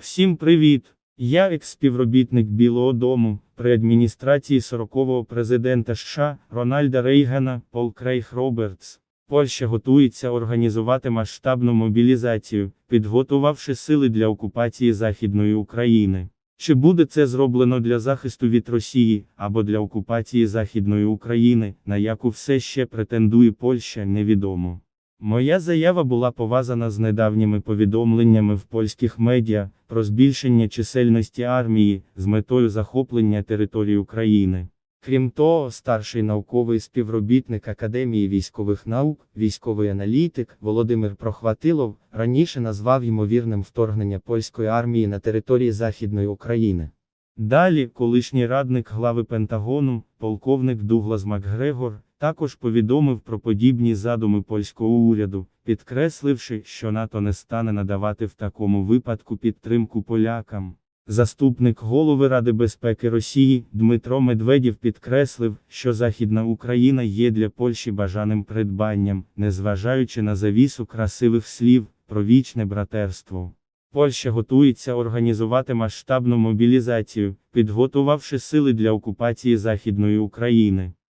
Всім привіт! Я екс-співробітник Білого Дому при адміністрації 40-го президента США Рональда Рейгана Пол Крейг Робертс. Польща готується організувати масштабну мобілізацію, підготувавши сили для окупації Західної України. Чи буде це зроблено для захисту від Росії або для окупації Західної України, на яку все ще претендує Польща, невідомо. Моя заява була пов'язана з недавніми повідомленнями в польських медіа про збільшення чисельності армії з метою захоплення території України. Крім того, старший науковий співробітник Академії військових наук, військовий аналітик Володимир Прохватилов раніше назвав ймовірним вторгнення польської армії на території Західної України. Далі, колишній радник глави Пентагону, полковник Дуглас Макгрегор, також повідомив про подібні задуми польського уряду, підкресливши, що НАТО не стане надавати в такому випадку підтримку полякам. Заступник голови Ради безпеки Росії Дмитро Медведєв підкреслив, що Західна Україна є для Польщі бажаним придбанням, незважаючи на завісу красивих слів про вічне братерство. Польща готується організувати масштабну мобілізацію, підготувавши сили для окупації Західної України.